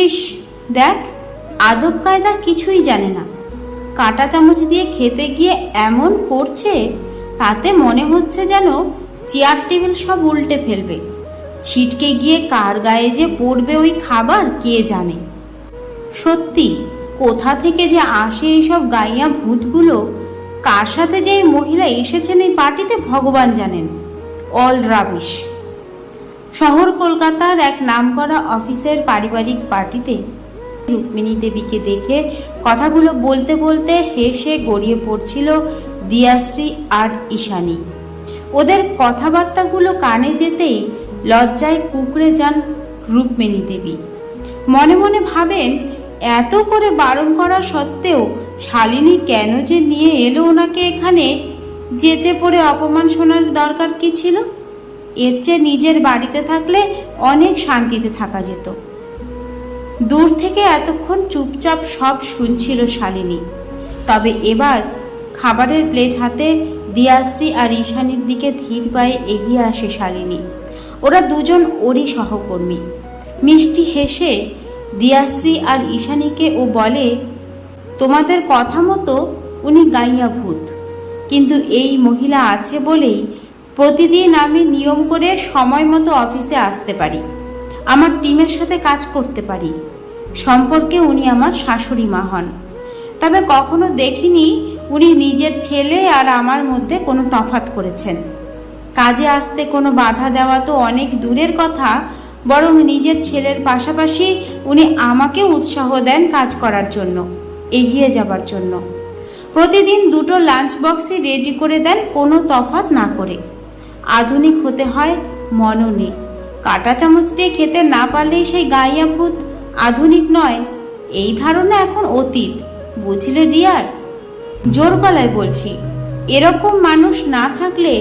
ইস দেখ, আদব কায়দা কিছুই জানে না। কাঁটা চামচ দিয়ে খেতে গিয়ে এমন করছে, তাতে মনে হচ্ছে যেন চেয়ার টেবিল সব উল্টে ফেলবে। ছিটকে গিয়ে কার গায়ে যে পড়বে ওই খাবার কে জানে। সত্যি, কোথা থেকে যে আসে এইসব গাইয়া ভূতগুলো, কার সাথে যে এই মহিলা এসেছেন এই পার্টিতে ভগবান জানেন। All rubbish. শহর কলকাতার এক নামকরা অফিসের পারিবারিক পার্টিতে রুক্মিণী দেবীকে দেখে কথাগুলো বলতে বলতে হেসে গড়িয়ে পড়ছিল দিয়াশ্রী আর ঈশানী। ওদের কথাবার্তাগুলো কানে যেতেই লজ্জায় কুকড়ে যান রুক্মিণী দেবী। মনে মনে ভাবেন, এত করে বারণ করা সত্ত্বেও শালিনী কেন যে নিয়ে এলো ওনাকে এখানে? যেচে পড়ে অপমান শোনার দরকার কি ছিল? এর চেয়ে নিজের বাড়িতে থাকলে অনেক শান্তিতে থাকা যেত। দূর থেকে এতক্ষণ চুপচাপ সব শুনছিল শালিনী। তবে এবার খাবারের প্লেট হাতে দিয়াশ্রী আর ঈশানীর দিকে ধীর পায়ে এগিয়ে আসে শালিনী। ওরা দুজন ওরই সহকর্মী। মিষ্টি হেসে দিয়াশ্রী আর ঈশানীকে ও বলে, তোমাদের কথা মতো উনি গাইয়া ভূত কিন্তু এই মহিলা আছে বলেই প্রতিদিন আমি নিয়ম করে সময় মতো অফিসে আসতে পারি। আমার টিমের সাথে কাজ করতে পারি। সম্পর্কে উনি আমার শাশুড়ি মা হন। তবে কখনো দেখিনি উনি নিজের ছেলে আর আমার মধ্যে কোনো তফাত করেছেন। কাজে আসতে কোনো বাধা দেওয়া তো অনেক দূরের কথা, বরং নিজের ছেলের পাশাপাশি উনি আমাকে উৎসাহ দেন কাজ করার জন্য, এগিয়ে যাবার জন্য। প্রতিদিন দুটো লাঞ্চ বক্সই রেডি করে দেন কোনো তফাত না করে। আধুনিক হতে হয় মননে। কাটা চামচ দিয়ে খেতে না পারলেই সেই গাইয়া ভূত আধুনিক নয়, এই ধারণা এখন অতীত, বুঝলে ডিয়ার? জোর গলায় বলছি, এরকম মানুষ না থাকলে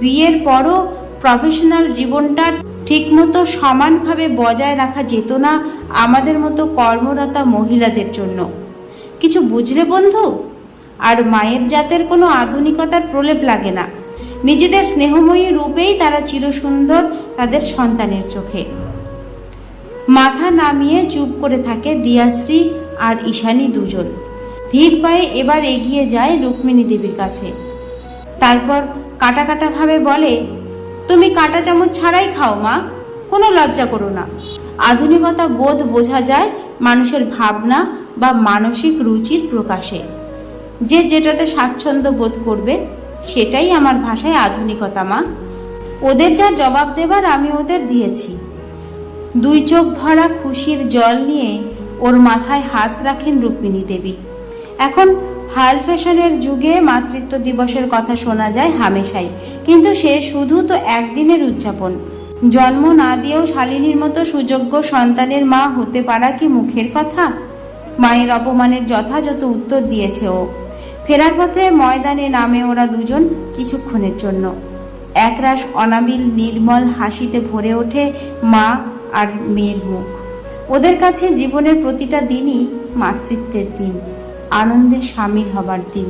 বিয়ের পরও প্রফেশনাল জীবনটা ঠিকমতো সমানভাবে বজায় রাখা যেত না আমাদের মতো কর্মরতা মহিলাদের জন্য। কিছু বুঝলে বন্ধু? আর মায়ের জাতের কোনো আধুনিকতার প্রলেপ লাগে না। নিজেদের স্নেহময়ী রূপেই তারা চিরসুন্দর তাদের সন্তানের চোখে। মাথা নামিয়ে চুপ করে থাকে দিয়াশ্রী আর ঈশানী দুজন। ধীর পায়ে এবার এগিয়ে যায় রুক্মিণী দেবীর কাছে। তারপর কাটা কাটা ভাবে বলে, তুমি কাটা চামচ ছাড়াই খাও মা, কোনো লজ্জা করো না। আধুনিকতা বোধ বোঝা যায় মানুষের ভাবনা বা মানসিক রুচির প্রকাশে। যে যেটাতে স্বাচ্ছন্দ্য বোধ করবে সেটাই আমার ভাষায় আধুনিকতা, মা। ওদের যা জবাব দেবার আমি ওদের দিয়েছি। দুই চোখ ভরা খুশির জল নিয়ে ওর মাথায় হাত রাখেন রুক্মিণী দেবী। এখন হাল ফ্যাশনের যুগে মাতৃত্ব দিবসের কথা শোনা যায় হামেশাই, কিন্তু সে শুধু তো একদিনের উদযাপন। জন্ম না দিয়েও শালিনীর মতো সুযোগ্য সন্তানের মা হতে পারা কি মুখের কথা? মায়ের অপমানের যথাযথ উত্তর দিয়েছে ও। ফেরার পথে ময়দানে নামে ওরা দুজন কিছুক্ষণের জন্য। একরাশ অনাবিল নির্মল হাসিতে ভরে ওঠে মা আর মেয়ের মুখ। ওদের কাছে জীবনের প্রতিটা দিনই মাতৃত্বের দিন, আনন্দে সামিল হবার দিন।